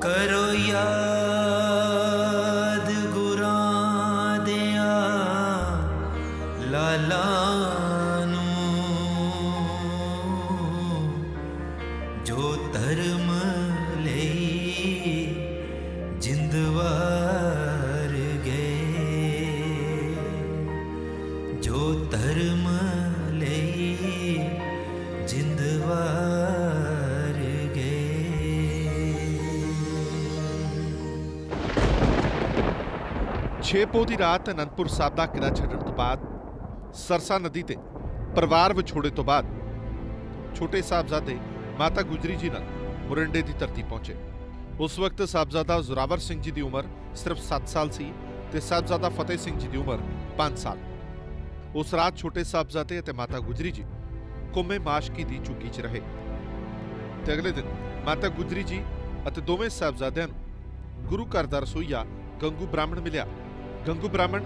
ਕਰੋ ਯਾਦ ਗੁਰਾਂ ਦਿਆਂ ਲਾਲਾ ਨੂੰ। 6 ਪੋ ਦੀ ਰਾਤ ਅਨੰਦਪੁਰ ਸਾਹਿਬ ਦਾ ਕਿਲਾ ਛੱਡਣ ਤੋਂ ਬਾਅਦ ਸਰਸਾ ਨਦੀ ਤੇ ਪਰਿਵਾਰ ਵਿਛੋੜੇ ਤੋਂ ਬਾਅਦ ਛੋਟੇ ਸਾਹਿਬਜ਼ਾਦੇ ਮਾਤਾ ਗੁਜਰੀ ਜੀ ਨਾਲ ਮੁਰੰਡੇ ਦੀ ਧਰਤੀ ਪਹੁੰਚੇ। ਉਸ ਵਕਤ ਸਾਹਿਬਜ਼ਾਦਾ ਜ਼ੁਰਾਵਰ ਸਿੰਘ ਜੀ ਦੀ ਉਮਰ ਸਿਰਫ 7 ਸਾਲ ਸੀ ਤੇ ਸਾਹਿਬਜ਼ਾਦਾ ਫਤਿਹ ਸਿੰਘ ਜੀ ਦੀ ਉਮਰ 5 ਸਾਲ। ਉਸ ਰਾਤ ਛੋਟੇ ਸਾਹਿਬਜ਼ਾਦੇ ਅਤੇ ਮਾਤਾ ਗੁਜਰੀ ਜੀ ਕੁੰਮੇ ਮਾਸ਼ਕੀ ਦੀ ਚੁੱਕੀ 'ਚ ਰਹੇ। ਤੇ ਅਗਲੇ ਦਿਨ ਮਾਤਾ ਗੁਜਰੀ ਜੀ ਅਤੇ ਦੋਵੇਂ ਸਾਹਿਬਜ਼ਾਦਿਆਂ ਨੂੰ ਗੁਰੂ ਘਰ ਦਾ ਰਸੋਈਆ ਗੰਗੂ ਬ੍ਰਾਹਮਣ ਮਿਲਿਆ। ਗੰਗੂ ਬ੍ਰਾਹਮਣ,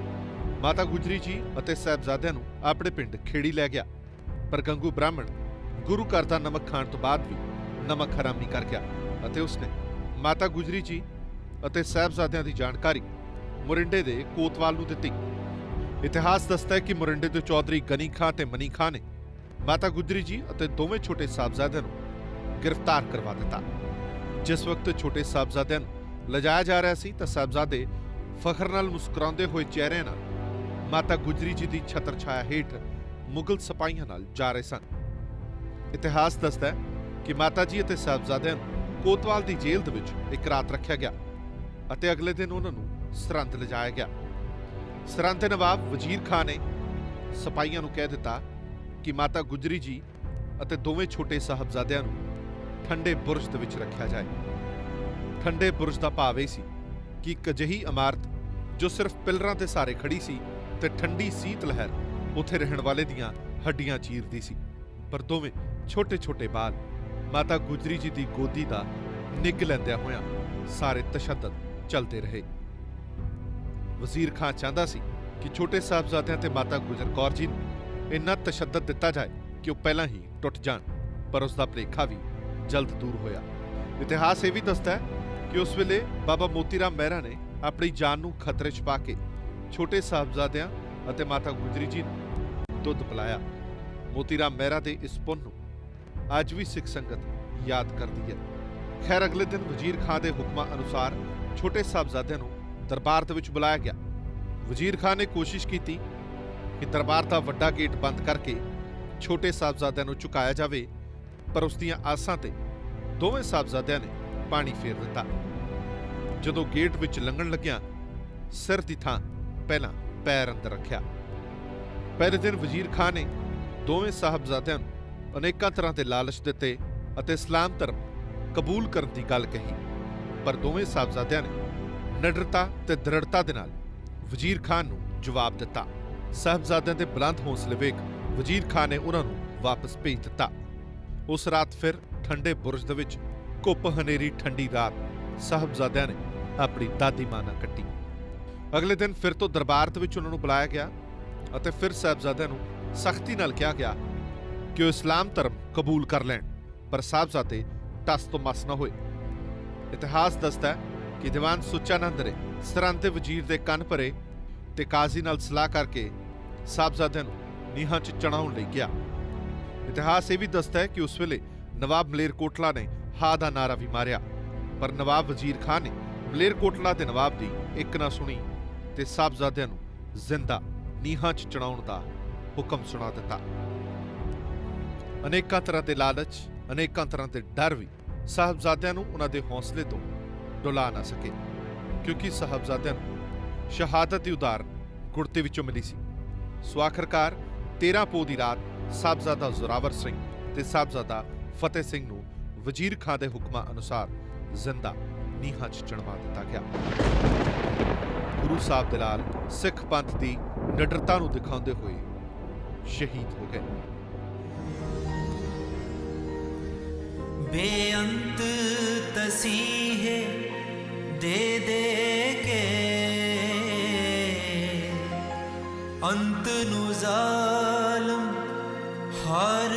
ਮਾਤਾ ਗੁਜਰੀ ਜੀ ਅਤੇ ਸਾਹਿਬਜ਼ਾਦਿਆਂ ਨੂੰ ਆਪਣੇ ਪਿੰਡ ਖੇੜੀ ਲੈ ਗਿਆ। ਪਰ ਗੰਗੂ ਬ੍ਰਾਹਮਣ ਗੁਰੂ ਘਰ ਦਾ ਨਮਕ ਖਾਣ ਤੋਂ ਬਾਅਦ ਵੀ ਨਮਕ ਹਰਾਮੀ ਕਰ ਗਿਆ ਅਤੇ ਉਸਨੇ ਮਾਤਾ ਗੁਜਰੀ ਜੀ ਅਤੇ ਸਾਹਿਬਜ਼ਾਦਿਆਂ ਦੀ ਜਾਣਕਾਰੀ ਮੁਰਿੰਡੇ ਦੇ ਕੋਤਵਾਲ ਨੂੰ ਦਿੱਤੀ। ਇਤਿਹਾਸ ਦੱਸਦਾ ਹੈ ਕਿ ਮੁਰਿੰਡੇ ਦੇ ਚੌਧਰੀ ਗਨੀ ਖਾਂ ਤੇ ਮਨੀ ਖਾਂ ਨੇ ਮਾਤਾ ਗੁਜਰੀ ਜੀ ਅਤੇ ਦੋਵੇਂ ਛੋਟੇ ਸਾਹਿਬਜ਼ਾਦਿਆਂ ਨੂੰ ਗ੍ਰਿਫਤਾਰ ਕਰਵਾ ਦਿੱਤਾ। ਜਿਸ ਵਕਤ ਛੋਟੇ ਸਾਹਿਬਜ਼ਾਦਿਆਂ ਨੂੰ ਲਿਜਾਇਆ ਜਾ ਰਿਹਾ ਸੀ ਤਾਂ ਸਾਹਿਬਜ਼ਾਦੇ ਫਖਰ ਨਾਲ ਮੁਸਕਰਾਉਂਦੇ ਹੋਏ ਚਿਹਰਿਆਂ ਨਾਲ ਮਾਤਾ ਗੁਜਰੀ ਜੀ ਦੀ ਛਤਰ ਛਾਇਆ ਹੇਠ ਮੁਗਲ ਸਿਪਾਹੀਆਂ ਨਾਲ ਜਾ ਰਹੇ ਸਨ। ਇਤਿਹਾਸ ਦੱਸਦਾ ਹੈ ਕਿ ਮਾਤਾ ਜੀ ਅਤੇ ਸਾਹਿਬਜ਼ਾਦਿਆਂ ਨੂੰ ਕੋਤਵਾਲ ਦੀ ਜੇਲ੍ਹ ਦੇ ਵਿੱਚ ਇੱਕ ਰਾਤ ਰੱਖਿਆ ਗਿਆ ਅਤੇ ਅਗਲੇ ਦਿਨ ਉਹਨਾਂ ਨੂੰ ਸਰਹੰਦ ਲਿਜਾਇਆ ਗਿਆ। ਸਰਹੰਦ ਦੇ ਨਵਾਬ ਵਜ਼ੀਰ ਖਾਨ ਨੇ ਸਿਪਾਹੀਆਂ ਨੂੰ ਕਹਿ ਦਿੱਤਾ ਕਿ ਮਾਤਾ ਗੁਜਰੀ ਜੀ ਅਤੇ ਦੋਵੇਂ ਛੋਟੇ ਸਾਹਿਬਜ਼ਾਦਿਆਂ ਨੂੰ ਠੰਡੇ ਬੁਰਜ ਦੇ ਵਿੱਚ ਰੱਖਿਆ ਜਾਏ। ਠੰਡੇ ਬੁਰਜ ਦਾ ਭਾਵ ਇਹ ਸੀ ਕਿ ਇੱਕ ਅਜਿਹੀ ਇਮਾਰਤ ਜੋ ਸਿਰਫ ਪਿਲਰਾਂ ਤੇ ਸਾਰੇ ਖੜੀ ਸੀ ਤੇ ਠੰਡੀ ਸੀਤ ਲਹਿਰ ਉੱਥੇ ਰਹਿਣ ਵਾਲੇ ਦੀਆਂ ਹੱਡੀਆਂ ਚੀਰਦੀ ਸੀ। ਪਰ ਦੋਵੇਂ ਛੋਟੇ-ਛੋਟੇ ਬਾਲ ਮਾਤਾ ਗੁਜਰੀ ਜੀ ਦੀ ਗੋਦੀ ਦਾ ਨਿੱਘ ਲੈਂਦਿਆਂ ਹੋਇਆਂ ਸਾਰੇ ਤਸ਼ੱਦਦ ਚੱਲਦੇ ਰਹੇ। ਵਜ਼ੀਰ ਖਾਨ ਚਾਹੁੰਦਾ ਸੀ ਕਿ ਛੋਟੇ ਸਾਹਿਬਜ਼ਾਦਿਆਂ ਤੇ ਮਾਤਾ ਗੁਜਰ ਕੌਰ ਜੀ ਨੂੰ ਇੰਨਾ ਤਸ਼ੱਦਦ ਦਿੱਤਾ ਜਾਏ ਕਿ ਉਹ ਪਹਿਲਾਂ ਹੀ ਟੁੱਟ ਜਾਣ, ਪਰ ਉਸ ਦਾ ਭਲੇਖਾ ਵੀ ਜਲਦ ਦੂਰ ਹੋਇਆ। ਇਤਿਹਾਸ ਇਹ ਵੀ ਦੱਸਦਾ ਹੈ ਕਿ ਉਸ ਵੇਲੇ ਬਾਬਾ ਮੋਤੀਰਾਮ ਮਹਿਰਾ ਨੇ ਆਪਣੀ ਜਾਨ ਨੂੰ ਖਤਰੇ 'ਚ ਪਾ ਕੇ ਛੋਟੇ ਸਾਹਿਬਜ਼ਾਦਿਆਂ ਅਤੇ ਮਾਤਾ ਗੁਜਰੀ ਜੀ ਨੂੰ ਦੁੱਧ ਪਿਲਾਇਆ। ਮੋਤੀਰਾਮ ਮਹਿਰਾ ਦੇ ਇਸ ਪੁੰਨ ਨੂੰ ਅੱਜ ਵੀ ਸਿੱਖ ਸੰਗਤ ਯਾਦ ਕਰਦੀ ਹੈ। ਖੈਰ, ਅਗਲੇ ਦਿਨ ਵਜ਼ੀਰ ਖਾਨ ਦੇ ਹੁਕਮਾਂ ਅਨੁਸਾਰ ਛੋਟੇ ਸਾਹਿਬਜ਼ਾਦਿਆਂ ਨੂੰ ਦਰਬਾਰ ਦੇ ਵਿੱਚ ਬੁਲਾਇਆ ਗਿਆ। ਵਜ਼ੀਰ ਖਾਨ ਨੇ ਕੋਸ਼ਿਸ਼ ਕੀਤੀ ਕਿ ਦਰਬਾਰ ਦਾ ਵੱਡਾ ਗੇਟ ਬੰਦ ਕਰਕੇ ਛੋਟੇ ਸਾਹਿਬਜ਼ਾਦਿਆਂ ਨੂੰ ਝੁਕਾਇਆ ਜਾਵੇ, ਪਰ ਉਸ ਦੀਆਂ ਆਸਾਂ ਤੇ ਦੋਵੇਂ ਸਾਹਿਬਜ਼ਾਦਿਆਂ ਨੇ ਪਾਣੀ ਫੇਰ ਦਿੱਤਾ। ਜਦੋਂ ਗੇਟ ਵਿੱਚ ਲੰਘਣ ਲੱਗਿਆ, ਸਿਰ ਦੀ ਥਾਂ ਪਹਿਲਾਂ ਪੈਰ ਅੰਦਰ ਰੱਖਿਆ। ਪਹਿਲੇ ਦਿਨ ਵਜ਼ੀਰ ਖਾਨ ਨੇ ਦੋਵੇਂ ਸਾਹਿਬਜ਼ਾਦਿਆਂ ਨੂੰ ਅਨੇਕਾਂ ਤਰ੍ਹਾਂ ਦੇ ਲਾਲਚ ਦਿੱਤੇ ਅਤੇ ਇਸਲਾਮ ਧਰਮ ਕਬੂਲ ਕਰਨ ਦੀ ਗੱਲ ਕਹੀ। ਪਰ ਦੋਵੇਂ ਸਾਹਿਬਜ਼ਾਦਿਆਂ ਨੇ ਨਿਡਰਤਾ ਤੇ ਦ੍ਰਿੜਤਾ ਦੇ ਨਾਲ ਵਜ਼ੀਰ ਖਾਨ ਨੂੰ ਜਵਾਬ ਦਿੱਤਾ। ਸਾਹਿਬਜ਼ਾਦਿਆਂ ਦੇ ਬੁਲੰਦ ਹੌਸਲੇ ਵੇਖ ਵਜ਼ੀਰ ਖਾਨ ਨੇ ਉਹਨਾਂ ਨੂੰ ਵਾਪਸ ਭੇਜ ਦਿੱਤਾ। ਉਸ ਰਾਤ ਫਿਰ ਠੰਡੇ ਬੁਰਜ ਦੇ ਵਿੱਚ ਕੁੱਪ ਹਨੇਰੀ ਠੰਡੀ ਰਾਤ ਸਾਹਿਬਜ਼ਾਦਿਆਂ ਨੇ ਆਪਣੀ ਦਾਦੀ ਮਾਂ ਨਾਲ ਕੱਟੀ। ਅਗਲੇ ਦਿਨ ਫਿਰ ਤੋਂ ਦਰਬਾਰ ਦੇ ਵਿੱਚ ਉਹਨਾਂ ਨੂੰ ਬੁਲਾਇਆ ਗਿਆ ਅਤੇ ਫਿਰ ਸਾਹਿਬਜ਼ਾਦਿਆਂ ਨੂੰ ਸਖਤੀ ਨਾਲ ਕਿਹਾ ਗਿਆ ਕਿ ਉਹ ਇਸਲਾਮ ਧਰਮ ਕਬੂਲ ਕਰ ਲੈਣ, ਪਰ ਸਾਹਿਬਜ਼ਾਦੇ ਟਸ ਤੋਂ ਮਸ ਨਾ ਹੋਏ। ਇਤਿਹਾਸ ਦੱਸਦਾ ਕਿ ਦੀਵਾਨ ਸੁੱਚਾਨੰਦ ਨੇ ਸਰਹੰਦ ਵਜ਼ੀਰ ਦੇ ਕੰਨ ਭਰੇ ਤੇ ਕਾਜ਼ੀ ਨਾਲ ਸਲਾਹ ਕਰਕੇ ਸਾਹਿਬਜ਼ਾਦਿਆਂ ਨੂੰ ਨੀਹਾਂ 'ਚ ਚੜਾਉਣ ਲਈ ਗਿਆ ਇਤਿਹਾਸ ਇਹ ਵੀ ਦੱਸਦਾ ਹੈ ਕਿ ਉਸ ਵੇਲੇ ਨਵਾਬ ਮਲੇਰਕੋਟਲਾ ਨੇ ਹਾ ਦਾ ਨਾਰਾ ਵੀ ਮਾਰਿਆ। ਪਰ ਨਵਾਬ ਵਜ਼ੀਰ ਖਾਨ ਨੇ ਮਲੇਰਕੋਟਲਾ ਦੇ ਨਵਾਬ ਦੀ ਇੱਕ ਨਾ ਸੁਣੀ ਤੇ ਸਾਹਿਬਜ਼ਾਦਿਆਂ ਨੂੰ ਜ਼ਿੰਦਾ ਨੀਹਾਂ 'ਚ ਚੜਾਉਣ ਦਾ ਹੁਕਮ ਸੁਣਾ ਦਿੱਤਾ। ਅਨੇਕਾਂ ਤਰ੍ਹਾਂ ਦੇ ਲਾਲਚ, ਅਨੇਕਾਂ ਤਰ੍ਹਾਂ ਦੇ ਡਰ ਵੀ ਸਾਹਿਬਜ਼ਾਦਿਆਂ ਨੂੰ ਉਹਨਾਂ ਦੇ ਹੌਸਲੇ ਤੋਂ ਡੁਲਾ ਨਾ ਸਕੇ, ਕਿਉਂਕਿ ਸਾਹਿਬਜ਼ਾਦਿਆਂ ਨੂੰ ਸ਼ਹਾਦਤ ਦੀ ਉਦਾਹਰਨ ਗੁਰਤੇ ਵਿੱਚੋਂ ਮਿਲੀ ਸੀ। ਸੋ ਆਖਰਕਾਰ 13 ਪੋਹ ਦੀ ਰਾਤ ਸਾਹਿਬਜ਼ਾਦਾ ਜ਼ੋਰਾਵਰ ਸਿੰਘ ਤੇ ਸਾਹਿਬਜ਼ਾਦਾ ਫਤਿਹ ਸਿੰਘ ਨੂੰ ਵਜ਼ੀਰ ਖਾਂ ਦੇ ਹੁਕਮਾਂ ਅਨੁਸਾਰ ਜ਼ਿੰਦਾ ਨੀਹਾਂ 'ਚ ਚਣਵਾ ਦਿੱਤਾ ਗਿਆ। ਗੁਰੂ ਸਾਹਿਬ ਦਲਾਲ ਸਿੱਖ ਪੰਥ ਦੀ ਨਿਡਰਤਾ ਨੂੰ ਦਿਖਾਉਂਦੇ ਹੋਏ ਸ਼ਹੀਦ ਹੋ ਗਏ। ਬੇਅੰਤ ਤਸੀਹੇ ਦੇ ਦੇ ਕੇ ਅੰਤ ਨੂੰ ਜ਼ਾਲਮ ਹਾਰ